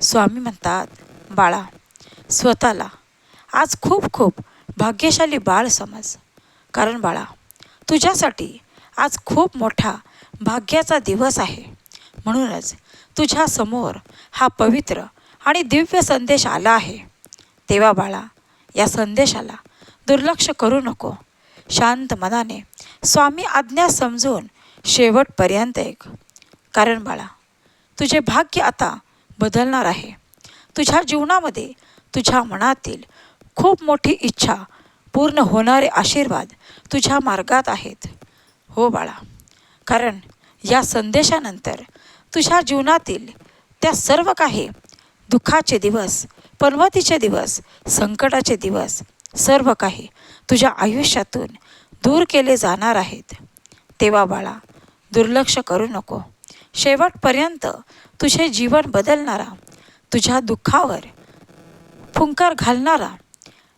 स्वामी म्हणतात बाळा स्वतःला. आज खूप खूप भाग्यशाली बाळ समज. कारण बाळा तुझ्यासाठी आज खूप मोठा भाग्याचा दिवस आहे. म्हणूनच तुझ्यासमोर हा पवित्र आणि दिव्य संदेश आला आहे. तेव्हा बाळा या संदेशाला दुर्लक्ष करू नको. शांत मनाने स्वामी आज्ञा समजून शेवटपर्यंत एक कारण बाळा तुझे भाग्य आता बदलणार आहे. तुझ्या जीवनामध्ये तुझ्या मनातील खूप मोठी इच्छा पूर्ण होणारे आशीर्वाद तुझ्या मार्गात आहेत. हो बाळा कारण या संदेशानंतर तुझ्या जीवनातील त्या सर्व काही दुःखाचे दिवस पर्वतीचे दिवस संकटाचे दिवस सर्व काही तुझ्या आयुष्यातून दूर केले जाणार आहेत. तेव्हा बाळा दुर्लक्ष करू नको. शेवटपर्यंत तुझे जीवन बदलणारा तुझ्या दुःखावर फुंकार घालणारा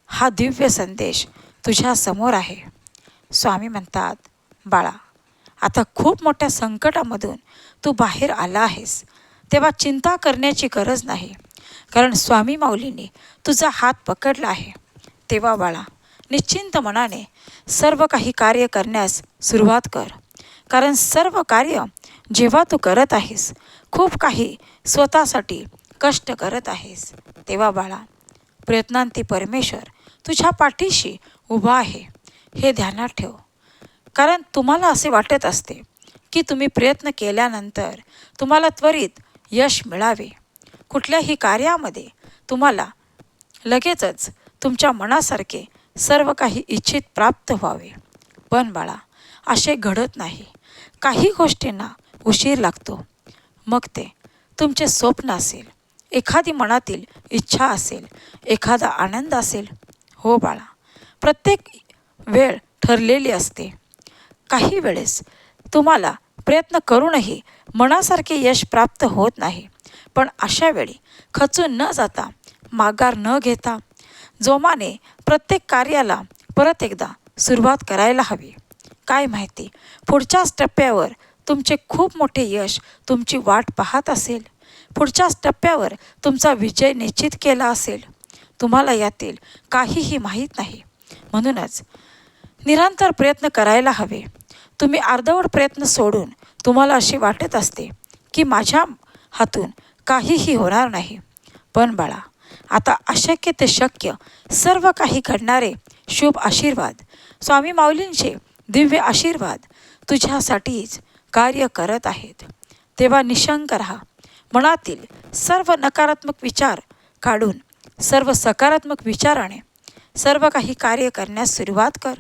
हा दिव्य संदेश तुझ्या समोर आहे. स्वामी म्हणतात बाळा आता खूप मोठ्या संकटामधून तू बाहेर आला आहेस. तेव्हा चिंता करण्याची गरज नाही. कारण स्वामी माऊलीने तुझा हात पकडला आहे. तेव्हा बाळा निश्चिंत मनाने सर्व काही कार्य करण्यास सुरुवात कर. कारण सर्व कार्य जेव्हा तू करत आहेस खूप काही स्वतःसाठी कष्ट करत आहेस. तेव्हा बाळा प्रयत्नांती परमेश्वर तुझ्या पाठीशी उभा आहे. हे ध्यानात ठेव. कारण तुम्हाला असे वाटत असते की तुम्ही प्रयत्न केल्यानंतर तुम्हाला त्वरित यश मिळावे. कुठल्याही कार्यामध्ये तुम्हाला लगेचच तुमच्या मनासारखे सर्व काही इच्छित प्राप्त व्हावे. पण बाळा असे घडत नाही. काही गोष्टींना उशीर लागतो. मग ते तुमचे स्वप्न असेल एखादी मनातील इच्छा असेल एखादा आनंद असेल. हो बाळा प्रत्येक वेळ ठरलेली असते. काही वेळेस तुम्हाला प्रयत्न करूनही मनासारखे यश प्राप्त होत नाही. पण अशा वेळी खचून न जाता माघार न घेता जोमाने प्रत्येक कार्याला परत एकदा सुरुवात करायला हवी. काय माहिती पुढच्याच टप्प्यावर तुमचे खूप मोठे यश तुमची वाट पाहत असेल. पुढच्याच टप्प्यावर तुमचा विजय निश्चित केला असेल. तुम्हाला यातील काहीही माहीत नाही. म्हणूनच निरंतर प्रयत्न करायला हवे. तुम्ही अर्धवट प्रयत्न सोडून तुम्हाला अशी वाटत असते की माझ्या हातून काहीही होणार नाही. पण बाळा आता अशक्य ते शक्य सर्व काही घडणारे शुभ आशीर्वाद. स्वामी माऊलींचे दिव्य आशीर्वाद तुझ्यासाठीच कार्य करत आहेत. तेव्हा निशंक राहा. मनातील सर्व नकारात्मक विचार काढून सर्व सकारात्मक विचाराने सर्व काही कार्य करण्यास सुरुवात कर.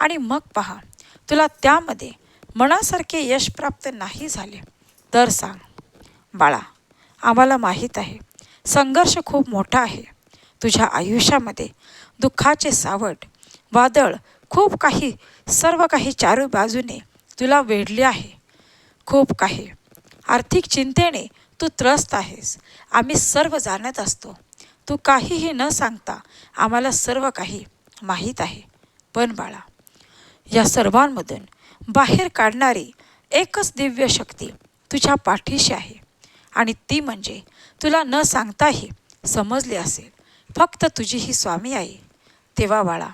आणि मग पहा तुला त्यामध्ये मनासारखे यश प्राप्त नाही झाले तर सांग बाळा आम्हाला माहीत आहे संघर्ष खूप मोठा आहे. तुझ्या आयुष्यामध्ये दुःखाचे सावट वादळ खूप काही सर्व काही चारू बाजूने तुला वेढले आहे. खूप काही. आर्थिक चिंतेने तू त्रस्त आहेस. आम्ही सर्व जाणत असतो. तू काहीही न सांगता आम्हाला सर्व काही माहीत आहे. पण बाळा या सर्वांमधून बाहेर काढणारी एकच दिव्य शक्ती तुझ्या पाठीशी आहे. आणि ती म्हणजे तुला न सांगताही समजली असेल. फक्त तुझी ही स्वामी आई. तेव्हा बाळा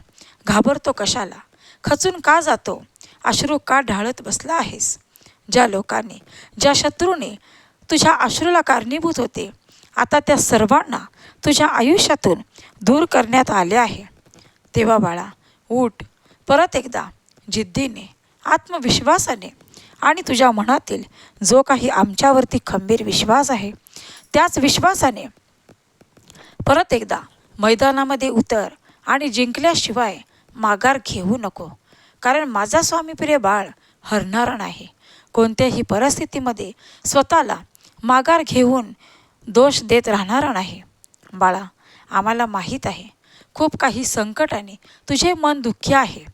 घाबरतो कशाला? खचून का जातो? अश्रू का ढाळत बसला आहेस? ज्या लोकांनी ज्या शत्रूने तुझ्या अश्रूला कारणीभूत होते आता त्या सर्वांना तुझ्या आयुष्यातून दूर करण्यात आले आहे. तेव्हा बाळा उठ. परत एकदा जिद्दीने आत्मविश्वासाने आणि तुझ्या मनातील जो काही आमच्यावरती खंबीर विश्वास आहे त्याच विश्वासाने परत एकदा मैदानामध्ये उतर आणि जिंकल्याशिवाय माघार घेऊ नको. कारण माझा स्वामीप्रिय बाळ हरणारा नाही. कोणत्याही परिस्थितीमध्ये स्वतःला माघार घेऊन दोष देत राहणारा नाही. बाळा आम्हाला माहीत आहे खूप काही संकटाने तुझे मन दुःखी आहे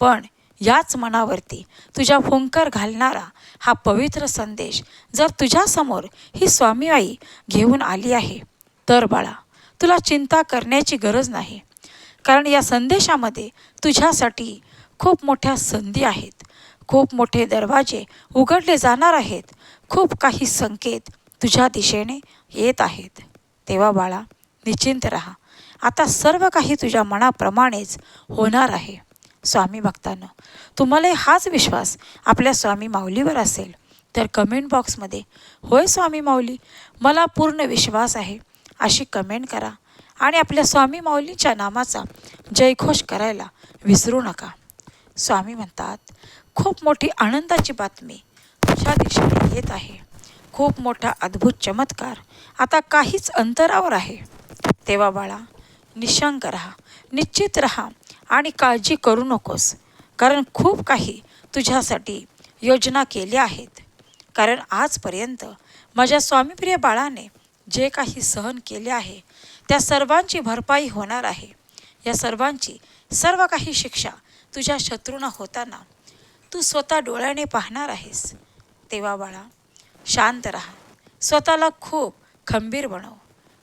पण याच मनावरती तुझ्या फुंकर घालणारा हा पवित्र संदेश जर तुझ्यासमोर ही स्वामी आई घेऊन आली आहे तर बाळा तुला चिंता करण्याची गरज नाही. कारण या संदेशामध्ये तुझ्यासाठी खूप मोठ्या संधी आहेत. खूप मोठे दरवाजे उघडले जाणार आहेत. खूप काही संकेत तुझ्या दिशेने येत आहेत. तेव्हा बाळा निश्चिंत राहा. आता सर्व काही तुझ्या मनाप्रमाणेच होणार आहे. स्वामी भक्तांनो तुम्हाला हाच विश्वास आपल्या स्वामी माऊलीवर असेल तर कमेंट बॉक्समध्ये होय स्वामी माऊली मला पूर्ण विश्वास आहे अशी कमेंट करा. आणि आपल्या स्वामी माऊलीच्या नामाचा जयघोष करायला विसरू नका. स्वामी म्हणतात खूप मोठी आनंदाची बातमी तुझ्या दिशेने येत आहे. खूप मोठा अद्भुत चमत्कार आता काहीच अंतरावर आहे. तेव्हा बाळा निशंक राहा निश्चित राहा आणि काळजी करू नकोस कारण खूप काही तुझ्यासाठी योजना केल्या आहेत. कारण आजपर्यंत माझ्या स्वामीप्रिय बाळाने जे काही सहन केले आहे त्या सर्वांची भरपाई होणार आहे. या सर्वांची सर्व काही शिक्षा तुझ्या शत्रूंना होताना तू स्वतः डोळ्याने पाहणार आहेस. तेव्हा बाळा शांत राहा. स्वतःला खूप खंबीर बनव.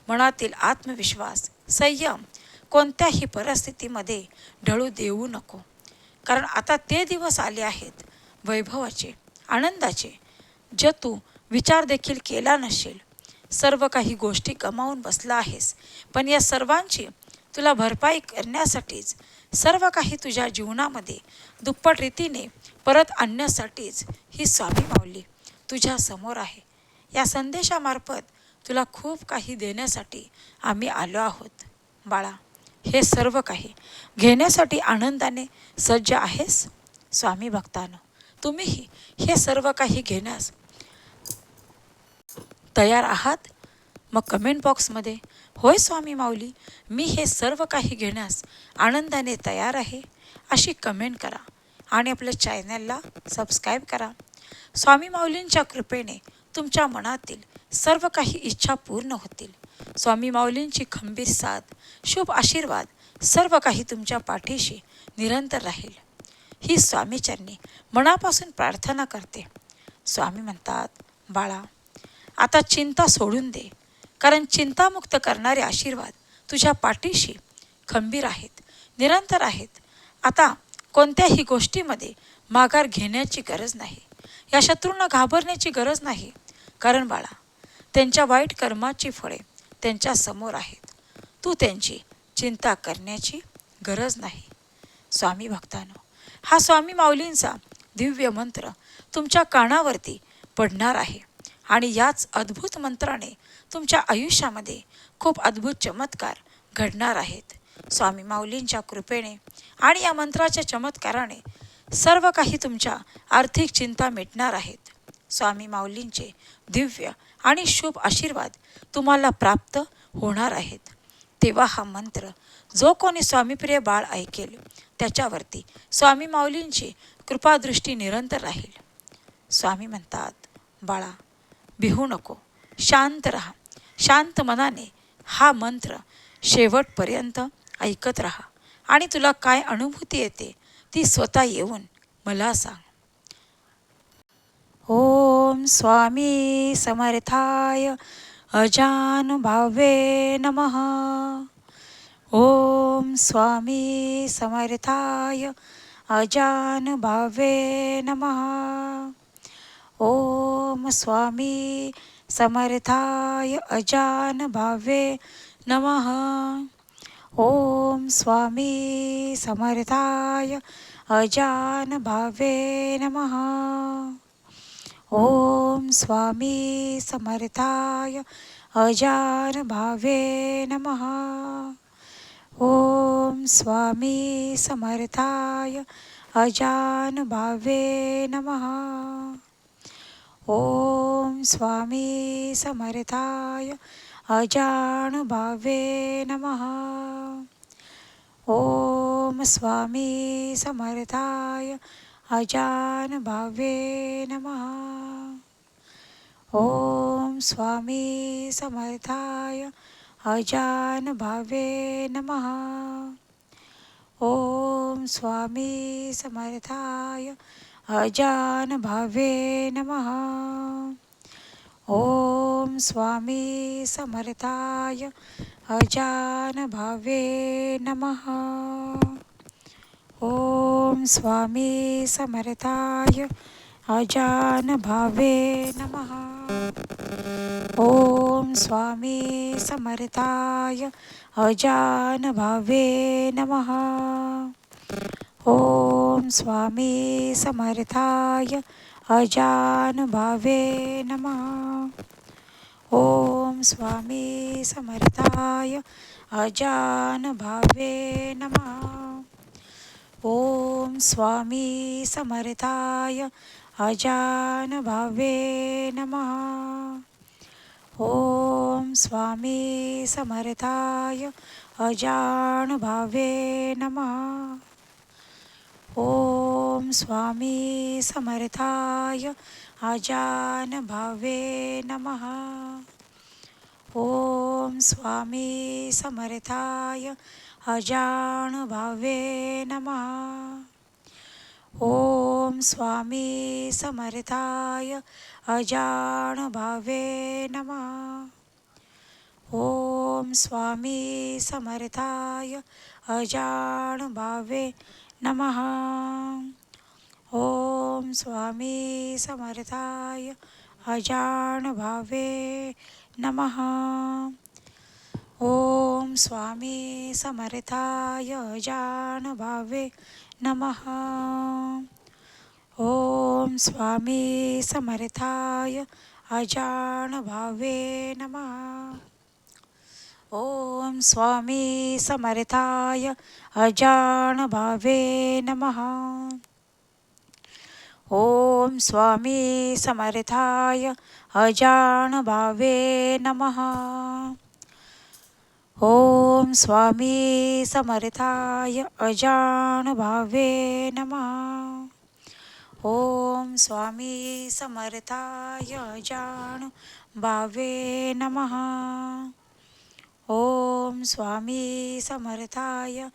मनातील आत्मविश्वास संयम कोणत्याही परिस्थितीमध्ये ढळू देऊ नको. कारण आता ते दिवस आले आहेत वैभवाचे आनंदाचे जे तू विचार देखील केला नसेल. सर्व काही गोष्टी गमावून बसला आहेस पण या सर्वांची तुला भरपाई करण्यासाठीच सर्व काही तुझ्या जीवनामध्ये दुप्पट रीतीने परत आणण्यासाठीच ही स्वामी माऊली तुझ्या समोर आहे. या संदेशामार्फत तुला खूप काही देण्यासाठी आम्ही आलो आहोत. बाळा हे सर्व काही घेण्यासाठी आनंदाने सज्ज आहेस? स्वामी भक्तानं तुम्हीही हे सर्व काही घेण्यास तयार आहात? मग कमेंट बॉक्समध्ये होय स्वामी माऊली मी हे सर्व काही घेण्यास आनंदाने तयार आहे अशी कमेंट करा आणि आपल्या चॅनलला सबस्क्राईब करा. स्वामी माऊलींच्या कृपेने तुमच्या मनातील सर्व काही इच्छा पूर्ण होतील. स्वामी माऊलींची खंबीर साथ शुभ आशीर्वाद सर्व काही तुमच्या पाठीशी निरंतर राहील. ही स्वामीचरणी मनापासून प्रार्थना करते. स्वामी म्हणतात बाळा आता चिंता सोडून दे. कारण चिंतामुक्त करणारे आशीर्वाद तुझ्या पाठीशी खंबीर आहेत निरंतर आहेत. आता कोणत्याही गोष्टीमध्ये माघार घेण्याची गरज नाही. या शत्रूंना घाबरण्याची गरज नाही. कारण बाळा त्यांच्या वाईट कर्माची फळे त्यांच्यासमोर आहेत. तू त्यांची चिंता करण्याची गरज नाही. स्वामी भक्तानो हा स्वामी माऊलींचा दिव्य मंत्र तुमच्या कानावरती पडणार आहे. आणि याच अद्भुत मंत्राने तुमच्या आयुष्यामध्ये खूप अद्भुत चमत्कार घडणार आहेत. स्वामी माऊलींच्या कृपेने आणि या मंत्राच्या चमत्काराने सर्व काही तुमच्या आर्थिक चिंता मिटणार आहेत. स्वामी माऊलींचे दिव्य आणि शुभ आशीर्वाद तुम्हाला प्राप्त होणार आहेत. तेव्हा हा मंत्र जो कोणी स्वामीप्रिय बाळ ऐकेल त्याच्यावरती स्वामी माऊलींची कृपादृष्टी निरंतर राहील. स्वामी म्हणतात बाळा भिहू नको. शांत राहा. शांत मनाने हा मंत्र शेवटपर्यंत ऐकत राहा. आणि तुला काय अनुभूती येते ती स्वतः येऊन मला सांग. ओम स्वामी समर्थाय अजानुभावे नमः. ओम स्वामी समर्थाय अजानुभावे नमः. ओम स्वामी समर्थाय अजान भावे नमः। ओम स्वामी समर्थाय अजानुभावे नम। ओम स्वामी समर्थाय अजानुभावे नम। ओम स्वामी समर्थाय अजानुभावे नमः। ओम स्वामी समर्थाय अजानुभावे नमः। ओम स्वामी समर्थाय अजानुभावे नमः। ओम स्वामी समर्थाय अजान भावे नमः। ओम स्वामी समर्थाय अजान भावे नमः। ॐ स्वामी समर्थाय अजान भावे नमः। ॐ स्वामी समर्थाय अजान भावे नमः। ॐ स्वामी समर्थाय अजान भावे नमः। ओम स्वामी समर्थाय अजान भावे नमः। ओम स्वामी समर्थाय अजान भावे नमः। ओम स्वामी समर्थाय अजान भावे नमः। ओम स्वामी समर्थाय अजान भावे नमः। ओम स्वामी समर्थाय अजान भावे नमः। ओम स्वामी समर्थाय अजान भावे नमः। ओम स्वामी समर्थाय अजान भावे नमः। ओम स्वामी समर्थाय अजान भावे नमः। ॐ स्वामी समर्थाय अजानभावे नमः। ॐ स्वामी समर्थाय अजानभावे नमः। ॐ स्वामी समर्थाय अजानभावे नमः। ओम स्वामी समर्थाय अजान भावे नमः। ओम स्वामी समर्थाय अजान भावे नमः। ओम स्वामी समर्थाय अजान भावे नमः। ओम स्वामी समर्थाय अजान भावे नमः। ओम स्वामी समर्थाय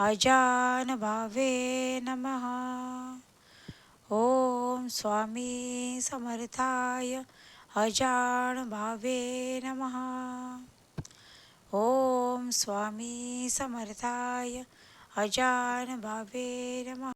अजान भावे नम। ओम स्वामी समर्थाय अजान भावे नम। ओम स्वामी समर्थाय अजान भावे नमः।